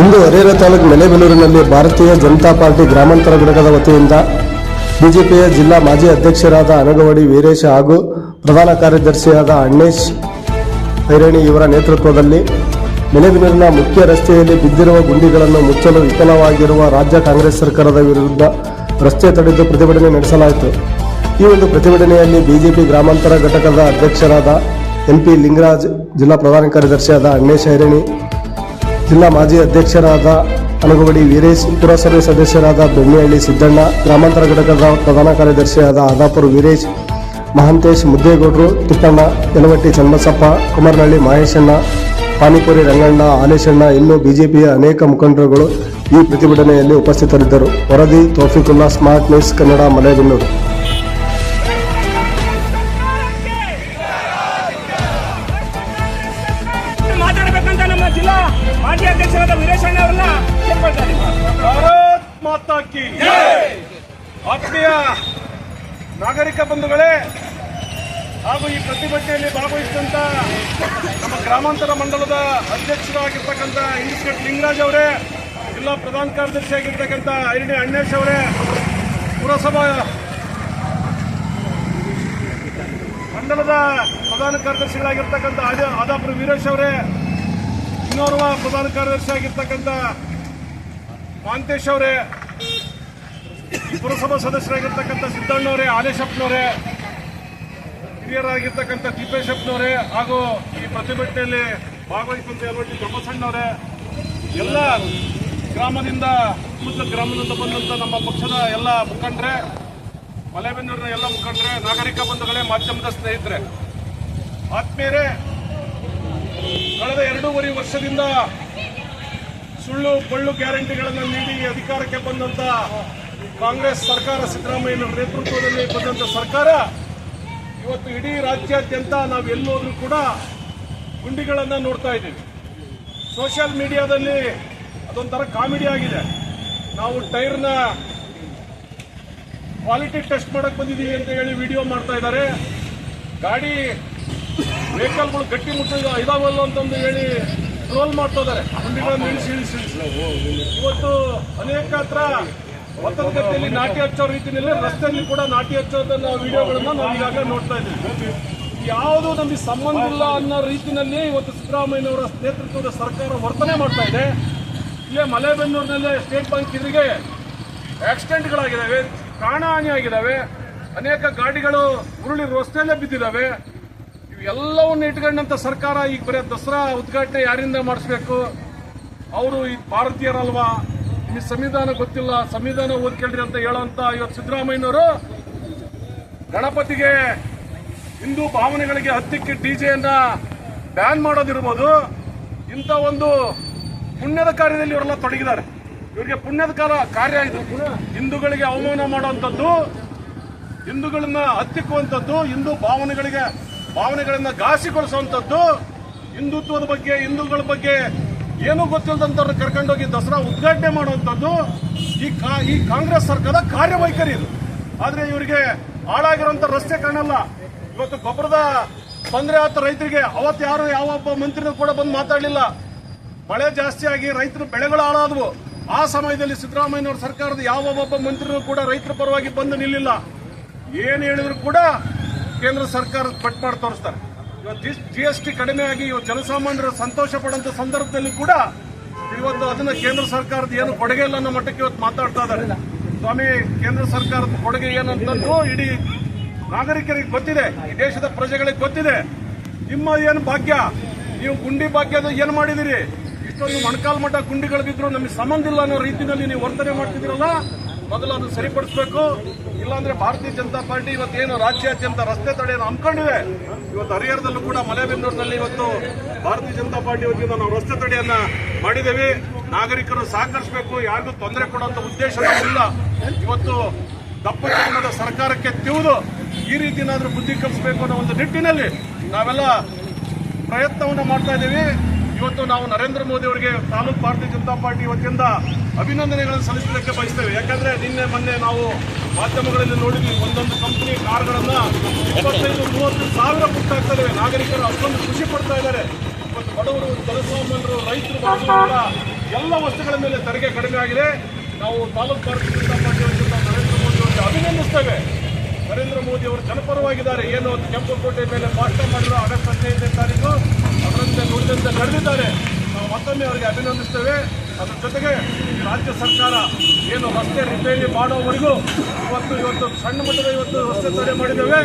ಇಂದು ಹರಿಹರ ತಾಲೂಕು ಮೆಲೆಬೆಲೂರಿನಲ್ಲಿ ಭಾರತೀಯ ಜನತಾ ಪಾರ್ಟಿ ಗ್ರಾಮಾಂತರ ಘಟಕದ ವತಿಯಿಂದ ಬಿಜೆಪಿಯ ಜಿಲ್ಲಾ ಮಾಜಿ ಅಧ್ಯಕ್ಷರಾದ ಅನಗವಾಡಿ ವೀರೇಶ ಹಾಗೂ ಪ್ರಧಾನ ಕಾರ್ಯದರ್ಶಿಯಾದ ಅಣ್ಣೇಶ್ ಐರಣಿ ಇವರ ನೇತೃತ್ವದಲ್ಲಿ ಮೆಲೆಬೆಲೂರಿನ ಮುಖ್ಯ ರಸ್ತೆಯಲ್ಲಿ ಬಿದ್ದಿರುವ ಗುಂಡಿಗಳನ್ನು ಮುಚ್ಚಲು ವಿಫಲವಾಗಿರುವ ರಾಜ್ಯ ಕಾಂಗ್ರೆಸ್ ಸರ್ಕಾರದ ವಿರುದ್ಧ ರಸ್ತೆ ತಡೆದು ಪ್ರತಿಭಟನೆ ನಡೆಸಲಾಯಿತು. ಈ ಒಂದು ಪ್ರತಿಭಟನೆಯಲ್ಲಿ ಬಿಜೆಪಿ ಗ್ರಾಮಾಂತರ ಘಟಕದ ಅಧ್ಯಕ್ಷರಾದ ಎಂ ಪಿ ಲಿಂಗರಾಜ್, ಜಿಲ್ಲಾ ಪ್ರಧಾನ ಕಾರ್ಯದರ್ಶಿಯಾದ ಅಣ್ಣೇಶ್ ಐರಣಿ ಜಿಲ್ಲಾ ಮಾಜಿ ಅಧ್ಯಕ್ಷರಾದ ಅನಗವಡಿ ವೀರೇಶ್ ಪುರಸಭೆ ಸದಸ್ಯರಾದ ಬೊಮ್ಮಿಹಳ್ಳಿ ಸಿದ್ದಣ್ಣ, ಗ್ರಾಮಾಂತರ ಘಟಕದ ಪ್ರಧಾನ ಕಾರ್ಯದರ್ಶಿಯಾದ ಆದಾಪುರ ವೀರೇಶ್, ಮಹಂತೇಶ್ ಮುದ್ದೇಗೌಡರು, ತಿಪ್ಪಣ್ಣ, ಯಲವಟ್ಟಿ ಚನ್ನಬಸಪ್ಪ ಕುಮಾರನಹಳ್ಳಿ ಮಹೇಶಣ್ಣ, ಪಾನಿಪುರಿ ರಂಗಣ್ಣ, ಆಲೇಶಣ್ಣ, ಇನ್ನೂ ಬಿಜೆಪಿಯ ಅನೇಕ ಮುಖಂಡರುಗಳು ಈ ಪ್ರತಿಭಟನೆಯಲ್ಲಿ ಉಪಸ್ಥಿತರಿದ್ದರು. ವರದಿ, ತೋಫಿಕುಲ್ಲಾ, ಸ್ಮಾರ್ಟ್ ನ್ಯೂಸ್, ಕನ್ನಡ, ಮಲೆಬೆನ್ನೂರು. ಜಿಲ್ಲಾ ಮಾಜಿ ಅಧ್ಯಕ್ಷರಾದ ವೀರೇಶಣ್ಣ ಅವರನ್ನ ಆತ್ಮೀಯ ನಾಗರಿಕ ಬಂಧುಗಳೇ, ಹಾಗೂ ಈ ಪ್ರತಿಭಟನೆಯಲ್ಲಿ ಭಾಗವಹಿಸಿದಂತ ನಮ್ಮ ಗ್ರಾಮಾಂತರ ಮಂಡಲದ ಅಧ್ಯಕ್ಷರಾಗಿರ್ತಕ್ಕಂಥ ಇಂಡಿಸ್ಕಟ್ ಲಿಂಗರಾಜ್ ಅವರೇ, ಜಿಲ್ಲಾ ಪ್ರಧಾನ ಕಾರ್ಯದರ್ಶಿ ಆಗಿರ್ತಕ್ಕಂಥ ಐರಣಿ ಅಣ್ಣೇಶ್ ಅವರೇ, ಪುರಸಭಾ ಮಂಡಲದ ಪ್ರಧಾನ ಕಾರ್ಯದರ್ಶಿಗಳಾಗಿರ್ತಕ್ಕಂಥ ಆದ- ಆದಾಪುರ ವೀರೇಶ್ ಅವರೇ ಇನ್ನೋರ್ವ ಪ್ರಧಾನ ಕಾರ್ಯದರ್ಶಿ ಆಗಿರ್ತಕ್ಕಂಥ ಮಹಾಂತೇಶ್ ಅವರೇ, ಪುರಸಭಾ ಸದಸ್ಯರಾಗಿರ್ತಕ್ಕಂಥ ಸಿದ್ದಣ್ಣವರೇ ಆಲೇಶಪ್ಪನವರೇ ಹಿರಿಯರಾಗಿರ್ತಕ್ಕಂಥ ತಿಪ್ಪೇಶಪ್ಪನವರೇ ಹಾಗೂ ಈ ಪ್ರತಿಭಟನೆಯಲ್ಲಿ ಭಾಗವಹಿಸಿದಂಥ ಎಲ್ವಟ್ಟಿ ಬ್ರಹ್ಮಸಣ್ಣವರೇ, ಎಲ್ಲ ಗ್ರಾಮದಿಂದ ಸುತ್ತ ಗ್ರಾಮದಿಂದ ಬಂದಂಥ ನಮ್ಮ ಪಕ್ಷದ ಎಲ್ಲ ಮುಖಂಡರೇ, ಮಲೆಬೆನ್ನೂರಿನ ಎಲ್ಲ ಮುಖಂಡರೇ, ನಾಗರಿಕ ಬಂಧುಗಳೇ, ಮಾಧ್ಯಮದ ಸ್ನೇಹಿತರೆ, ಆತ್ಮೀಯರೇ ಕಳೆದ ಎರಡೂವರೆ ವರ್ಷದಿಂದ ಸುಳ್ಳು ಪಳ್ಳು ಗ್ಯಾರಂಟಿಗಳನ್ನು ನೀಡಿ ಅಧಿಕಾರಕ್ಕೆ ಬಂದಂತ ಕಾಂಗ್ರೆಸ್ ಸರ್ಕಾರ ಸಿದ್ದರಾಮಯ್ಯ ನೇತೃತ್ವದಲ್ಲಿ ಬಂದಂತ ಸರ್ಕಾರ, ಇವತ್ತು ಇಡೀ ರಾಜ್ಯಾದ್ಯಂತ ನಾವು ಎಲ್ಲೋದ್ರೂ ಕೂಡ ಗುಂಡಿಗಳನ್ನು ನೋಡ್ತಾ ಇದ್ದೀವಿ. ಸೋಷಿಯಲ್ ಮೀಡಿಯಾದಲ್ಲಿ ಅದೊಂಥರ ಕಾಮಿಡಿ ಆಗಿದೆ. ನಾವು ಟೈರ್ನ ಕ್ವಾಲಿಟಿ ಟೆಸ್ಟ್ ಮಾಡಕ್ ಬಂದಿದ್ದೀವಿ ಅಂತ ಹೇಳಿ ವಿಡಿಯೋ ಮಾಡ್ತಾ ಇದ್ದಾರೆ. ಗಾಡಿ ವೆಹಿಕಲ್ಗಳು ಗಟ್ಟಿ ಮುಟ್ಟಿದ ಇದಾವಲ್ಲ ಅಂತಂದು ಹೇಳಿ ಟ್ರೋಲ್ ಮಾಡ್ತಾ ಇದ್ದಾರೆ. ಗುಂಡಿಗಳನ್ನು ಇಳಿಸಿ ಇಳಿಸಿ ಇಳಿಸಿ. ಇವತ್ತು ಅನೇಕ ಹತ್ರ ಒತ್ತದ ಗತಿಯಲ್ಲಿ ನಾಟಿ ಹಚ್ಚೋ ರೀತಿಯಲ್ಲಿ ರಸ್ತೆಯಲ್ಲಿ ಕೂಡ ನಾಟಿ ಹಚ್ಚೋದನ್ನ ವಿಡಿಯೋಗಳನ್ನ ನಾವು ಈಗಾಗಲೇ ನೋಡ್ತಾ ಇದ್ದೀವಿ. ಯಾವುದು ನಮಗೆ ಸಂಬಂಧ ಇಲ್ಲ ಅನ್ನೋ ರೀತಿಯಲ್ಲಿ ಇವತ್ತು ಸಿದ್ದರಾಮಯ್ಯನವರ ನೇತೃತ್ವದ ಸರ್ಕಾರ ವರ್ತನೆ ಮಾಡ್ತಾ ಇದೆ. ಇಲ್ಲೇ ಮಲೆಬೆನ್ನೂರಿನಲ್ಲೇ ಸ್ಟೇಟ್ ಬ್ಯಾಂಕ್ ಇದ್ರಿಗೆ ಆಕ್ಸಿಡೆಂಟ್ಗಳಾಗಿದ್ದಾವೆ ಪ್ರಾಣಹಾನಿ ಆಗಿದ್ದಾವೆ ಅನೇಕ ಗಾಡಿಗಳು ಉರುಳಿ ರಸ್ತೆಯಲ್ಲೇ ಬಿದ್ದಿದ್ದಾವೆ. ಇವೆಲ್ಲವನ್ನು ಇಟ್ಕೊಂಡಂತ ಸರ್ಕಾರ ಈಗ ಬರೀ ದಸರಾ ಉದ್ಘಾಟನೆ ಯಾರಿಂದ ಮಾಡಿಸ್ಬೇಕು? ಅವರು ಈ ಭಾರತೀಯರಲ್ವಾ? ಈ ಸಂವಿಧಾನ ಗೊತ್ತಿಲ್ಲ, ಸಂವಿಧಾನ ಓದ್ಕೊಳ್ರಿ ಅಂತ ಹೇಳೋಂತ ಇವತ್ತು ಸಿದ್ದರಾಮಯ್ಯನವರು ಗಣಪತಿಗೆ ಹಿಂದೂ ಭಾವನೆಗಳಿಗೆ ಹತ್ತಿಕ್ಕಿ ಡಿಜೆಯನ್ನ ಬ್ಯಾನ್ ಮಾಡೋದಿರ್ಬೋದು. ಇಂಥ ಒಂದು ಪುಣ್ಯದ ಕಾರ್ಯದಲ್ಲಿ ಇವರೆಲ್ಲ ತೊಡಗಿದ್ದಾರೆ. ಇವರಿಗೆ ಪುಣ್ಯದ ಕಾರ ಕಾರ್ಯ ಇದು. ಹಿಂದೂಗಳಿಗೆ ಅವಮಾನ ಮಾಡುವಂಥದ್ದು, ಹಿಂದೂಗಳನ್ನ ಹತ್ತಿಕ್ಕುವಂಥದ್ದು ಹಿಂದೂ ಭಾವನೆಗಳಿಗೆ ಭಾವನೆಗಳನ್ನ ಘಾಸಿಗೊಳಿಸುವಂಥದ್ದು ಹಿಂದುತ್ವದ ಬಗ್ಗೆ, ಹಿಂದೂಗಳ ಬಗ್ಗೆ ಏನೂ ಗೊತ್ತಿಲ್ಲದಂಥವ್ರನ್ನ ಕರ್ಕೊಂಡೋಗಿ ದಸರಾ ಉದ್ಘಾಟನೆ ಮಾಡುವಂಥದ್ದು ಈ ಕಾ- ಈ ಕಾಂಗ್ರೆಸ್ ಸರ್ಕಾರದ ಕಾರ್ಯವೈಖರಿ ಇದು. ಆದರೆ ಇವರಿಗೆ ಹಾಳಾಗಿರುವಂತ ರಸ್ತೆ ಕಾಣಲ್ಲ. ಇವತ್ತು ಗೊಬ್ಬರದ ತೊಂದರೆ ಆತ ರೈತರಿಗೆ ಅವತ್ತು ಯಾರು ಯಾವ ಒಬ್ಬ ಮಂತ್ರಿನೂ ಕೂಡ ಬಂದು ಮಾತಾಡಲಿಲ್ಲ. ಮಳೆ ಜಾಸ್ತಿ ಆಗಿ ರೈತರ ಬೆಳೆಗಳು ಹಾಳಾದವು. ಆ ಸಮಯದಲ್ಲಿ ಸಿದ್ದರಾಮಯ್ಯನವರ ಸರ್ಕಾರದ ಯಾವ ಒಬ್ಬ ಮಂತ್ರಿನೂ ಕೂಡ ರೈತರ ಪರವಾಗಿ ಬಂದು ನಿಲ್ಲಿಲ್ಲ. ಏನು ಹೇಳಿದ್ರು ಕೂಡ ಕೇಂದ್ರ ಸರ್ಕಾರ ಪಟ್ ಮಾಡಿ ತೋರಿಸ್ತಾರೆ. ಇವತ್ತು ಜಿ ಎಸ್ ಟಿ ಕಡಿಮೆ ಆಗಿ ಇವತ್ತು ಜನಸಾಮಾನ್ಯರು ಸಂತೋಷ ಪಡುವಂತ ಸಂದರ್ಭದಲ್ಲಿ ಕೂಡ ಇವತ್ತು ಅದನ್ನ ಕೇಂದ್ರ ಸರ್ಕಾರದ ಏನು ಕೊಡುಗೆ ಇಲ್ಲ ಅನ್ನೋ ಮಟ್ಟಕ್ಕೆ ಇವತ್ತು ಮಾತಾಡ್ತಾ ಇದ್ದಾರೆ. ಸ್ವಾಮಿ, ಕೇಂದ್ರ ಸರ್ಕಾರದ ಕೊಡುಗೆ ಏನಂತಂದು ಇಡೀ ನಾಗರಿಕರಿಗೆ ಗೊತ್ತಿದೆ, ಈ ದೇಶದ ಪ್ರಜೆಗಳಿಗೆ ಗೊತ್ತಿದೆ. ನಿಮ್ಮ ಏನು ಭಾಗ್ಯ, ನೀವು ಗುಂಡಿ ಭಾಗ್ಯದ ಏನು ಮಾಡಿದಿರಿ? ಇಷ್ಟೊಂದು ಮೊಣಕಾಲ್ ಮಠ ಗುಂಡಿಗಳು ಬಿದ್ರು ನಮಗೆ ಸಂಬಂಧ ಇಲ್ಲ ಅನ್ನೋ ರೀತಿಯಲ್ಲಿ ನೀವು ವರ್ತನೆ ಮಾಡ್ತಿದ್ದೀರಲ್ಲ? ಮೊದಲು ಅದನ್ನು ಸರಿಪಡಿಸಬೇಕು. ಇಲ್ಲಾಂದ್ರೆ ಭಾರತೀಯ ಜನತಾ ಪಾರ್ಟಿ ಇವತ್ತೇನು ರಾಜ್ಯಾದ್ಯಂತ ರಸ್ತೆ ತಡೆಯನ್ನು ಹಮ್ಮಿಕೊಂಡಿದೆ. ಇವತ್ತು ಹರಿಹರದಲ್ಲೂ ಕೂಡ ಮಲೆಬೆನ್ನೂರಿನಲ್ಲಿ ಇವತ್ತು ಭಾರತೀಯ ಜನತಾ ಪಾರ್ಟಿ ವತಿಯಿಂದ ನಾವು ರಸ್ತೆ ತಡೆಯನ್ನ ಮಾಡಿದ್ದೇವೆ. ನಾಗರಿಕರು ಸಹಕರಿಸಬೇಕು. ಯಾರಿಗೂ ತೊಂದರೆ ಕೊಡುವಂತ ಉದ್ದೇಶ ಇಲ್ಲ ಇವತ್ತು ದಪ್ಪ ಚರ್ಮದ ಸರ್ಕಾರಕ್ಕೆ ತಿವಿದು ಈ ರೀತಿ ಏನಾದರೂ ಬುದ್ಧಿ ಕಲಿಸಬೇಕು ಅನ್ನೋ ಒಂದು ನಿಟ್ಟಿನಲ್ಲಿ ನಾವೆಲ್ಲ ಪ್ರಯತ್ನವನ್ನು ಮಾಡ್ತಾ ಇದ್ದೀವಿ. ಇವತ್ತು ನಾವು ನರೇಂದ್ರ ಮೋದಿ ಅವರಿಗೆ ತಾಲೂಕು ಭಾರತೀಯ ಜನತಾ ಪಾರ್ಟಿ ವತಿಯಿಂದ ಅಭಿನಂದನೆಗಳನ್ನು ಸಲ್ಲಿಸಲಿಕ್ಕೆ ಬಯಸ್ತೇವೆ. ಯಾಕಂದ್ರೆ ನಿನ್ನೆ, ಮೊನ್ನೆ ನಾವು ಮಾಧ್ಯಮಗಳಲ್ಲಿ ನೋಡಿದ್ವಿ, ಒಂದೊಂದು ಕಂಪನಿ ಕಾರ್ಗಳನ್ನ ಇಪ್ಪತ್ತೈದು, ಮೂವತ್ತು ಸಾವಿರ ಇದ್ದಾರೆ ನಾಗರಿಕರು ಅಷ್ಟೊಂದು ಖುಷಿ ಪಡ್ತಾ ಇದ್ದಾರೆ. ಮತ್ತು ಬಡವರು, ಜನಸಾಮಾನ್ಯರು, ರೈತರು ಕೂಡ ಎಲ್ಲ ವಸ್ತುಗಳ ಮೇಲೆ ತೆರಿಗೆ ಕಡಿಮೆ ಆಗಿದೆ. ನಾವು ತಾಲೂಕು ಭಾರತೀಯ ಜನತಾ ಪಾರ್ಟಿ ನರೇಂದ್ರ ಮೋದಿ ಅವರಿಗೆ ಅಭಿನಂದಿಸ್ತೇವೆ. ನರೇಂದ್ರ ಮೋದಿ ಅವರು ಜನಪರವಾಗಿದ್ದಾರೆ. ಏನು ಕೆಂಪುಕೋಟೆ ಮೇಲೆ ಭಾಷಣ ಮಾಡಿದ್ರು ಆಗಸ್ಟ್ ಹದಿನೈದನೇ ತಾರೀಕು ಅದರಂತೆ ನುಡಿದಂತೆ ನಡೆದಿದ್ದಾರೆ. ನಾವು ಮತ್ತೊಮ್ಮೆ ಅವರಿಗೆ ಅಭಿನಂದಿಸ್ತೇವೆ. ಅದರ ಜೊತೆಗೆ ರಾಜ್ಯ ಸರ್ಕಾರ ಏನು ರಸ್ತೆ ರಿಪೇರಿ ಮಾಡೋವರೆಗೂ ಇವತ್ತು ಇವತ್ತು ಸಣ್ಣ ಮಟ್ಟದ ಇವತ್ತು ರಸ್ತೆ ತಡೆ ಮಾಡಿದ್ದೇವೆ.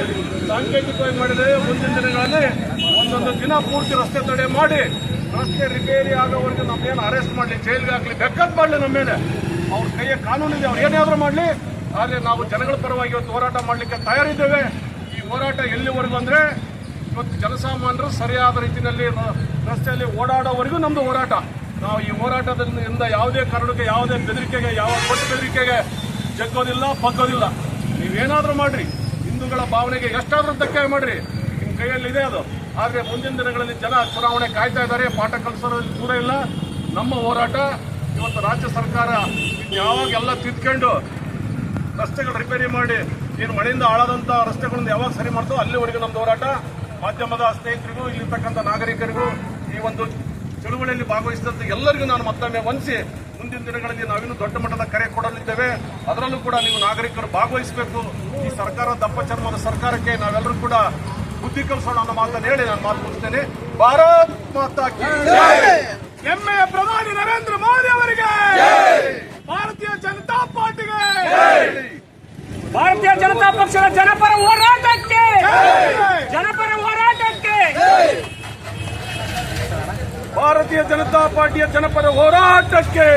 ಸಾಂಕೇತಿಕವಾಗಿ ಮಾಡಿದ್ದೇವೆ. ಮುಂದಿನ ದಿನಗಳಲ್ಲಿ ಒಂದೊಂದು ದಿನ ಪೂರ್ತಿ ರಸ್ತೆ ತಡೆ ಮಾಡಿ ರಸ್ತೆ ರಿಪೇರಿ ಆಗೋವರೆಗೂ ನಮ್ಮೇನು ಅರೆಸ್ಟ್ ಮಾಡಲಿ, ಜೈಲಿಗೆ ಹಾಕಲಿ ಬೆಕ್ಕತ್ ಮಾಡಲಿ ನಮ್ಮ ಮೇಲೆ. ಅವ್ರ ಕೈಯ ಕಾನೂನಿದೆ. ಅವ್ರು ಏನಾದರೂ ಮಾಡಲಿ. ಆದರೆ ನಾವು ಜನಗಳ ಪರವಾಗಿ ಇವತ್ತು ಹೋರಾಟ ಮಾಡಲಿಕ್ಕೆ ತಯಾರಿದ್ದೇವೆ. ಈ ಹೋರಾಟ ಎಲ್ಲಿವರೆಗೂ ಅಂದರೆ ಇವತ್ತು ಜನಸಾಮಾನ್ಯರು ಸರಿಯಾದ ರೀತಿಯಲ್ಲಿ ರಸ್ತೆಯಲ್ಲಿ ಓಡಾಡೋವರೆಗೂ ನಮ್ಮದು ಹೋರಾಟ. ನಾವು ಈ ಹೋರಾಟದಿಂದ ಯಾವುದೇ ಕಾರಣಕ್ಕೆ, ಯಾವುದೇ ಬೆದರಿಕೆಗೆ, ಯಾವ ಕೊಟ್ಟು ಬೆದರಿಕೆಗೆ ಜಗ್ಗೋದಿಲ್ಲ, ಬಗ್ಗೋದಿಲ್ಲ. ನೀವೇನಾದರೂ ಮಾಡ್ರಿ. ಹಿಂದೂಗಳ ಭಾವನೆಗೆ ಎಷ್ಟಾದರೂ ಧಕ್ಕೆ ಮಾಡ್ರಿ. ನಿಮ್ಮ ಕೈಯಲ್ಲಿ ಇದೆ ಅದು. ಆದರೆ ಮುಂದಿನ ದಿನಗಳಲ್ಲಿ ಜನ ಚುನಾವಣೆ ಕಾಯ್ತಾ ಇದ್ದಾರೆ. ಪಾಠ ಕಲಿಸೋದ್ರಲ್ಲಿ ದೂರ ಇಲ್ಲ. ನಮ್ಮ ಹೋರಾಟ ಇವತ್ತು ರಾಜ್ಯ ಸರ್ಕಾರ ಯಾವಾಗ ಎಲ್ಲ ತಿದ್ಕೊಂಡು ರಸ್ತೆಗಳು ರಿಪೇರಿ ಮಾಡಿ ಏನು ಮಳೆಯಿಂದ ಹಾಳಾದಂಥ ರಸ್ತೆಗಳನ್ನು ಯಾವಾಗ ಸರಿ ಮಾಡ್ತೋ ಅಲ್ಲಿವರೆಗೂ ನಮ್ಮ ಹೋರಾಟ. ಮಾಧ್ಯಮದ ಸ್ನೇಹಿತರಿಗೂ, ಇಲ್ಲಿರ್ತಕ್ಕಂಥ ನಾಗರಿಕರಿಗೂ ಈ ಒಂದು ಚಳುವಳಿಯಲ್ಲಿ ಭಾಗವಹಿಸಿದಂಥ ಎಲ್ಲರಿಗೂ ನಾನು ಮತ್ತೊಮ್ಮೆ ವಂದಿಸಿ, ಮುಂದಿನ ದಿನಗಳಲ್ಲಿ ನಾವಿನ್ನೂ ದೊಡ್ಡ ಮಟ್ಟದ ಕರೆ ಕೊಡಲಿದ್ದೇವೆ. ಅದರಲ್ಲೂ ಕೂಡ ನೀವು ನಾಗರಿಕರು ಭಾಗವಹಿಸಬೇಕು. ಈ ಸರ್ಕಾರ ದಪ್ಪ ಚರ್ಮದ ಸರ್ಕಾರಕ್ಕೆ ನಾವೆಲ್ಲರೂ ಕೂಡ ಬುದ್ಧಿ ಕಲಿಸೋಣ ಅನ್ನೋ ಮಾತನ್ನು ಹೇಳಿ ನಾನು ಮಾತು ಮುಗಿಸ್ತೇನೆ. ಭಾರತ್ ಮಾತಾ ಹೆಮ್ಮೆಯ ಪ್ರಧಾನಿ ನರೇಂದ್ರ ಮೋದಿ ಅವರಿಗೆ ಭಾರತೀಯ ಜನತಾ ಪಾರ್ಟಿಗೆ! ಭಾರತೀಯ ಜನತಾ ಪಕ್ಷದ ಜನಪರ ಹೋರಾಟಕ್ಕೆ! ಜನಪರ ಹೋರಾಟಕ್ಕೆ! ಭಾರತೀಯ ಜನತಾ ಪಾರ್ಟಿಯ ಜನಪರ ಹೋರಾಟಕ್ಕೆ!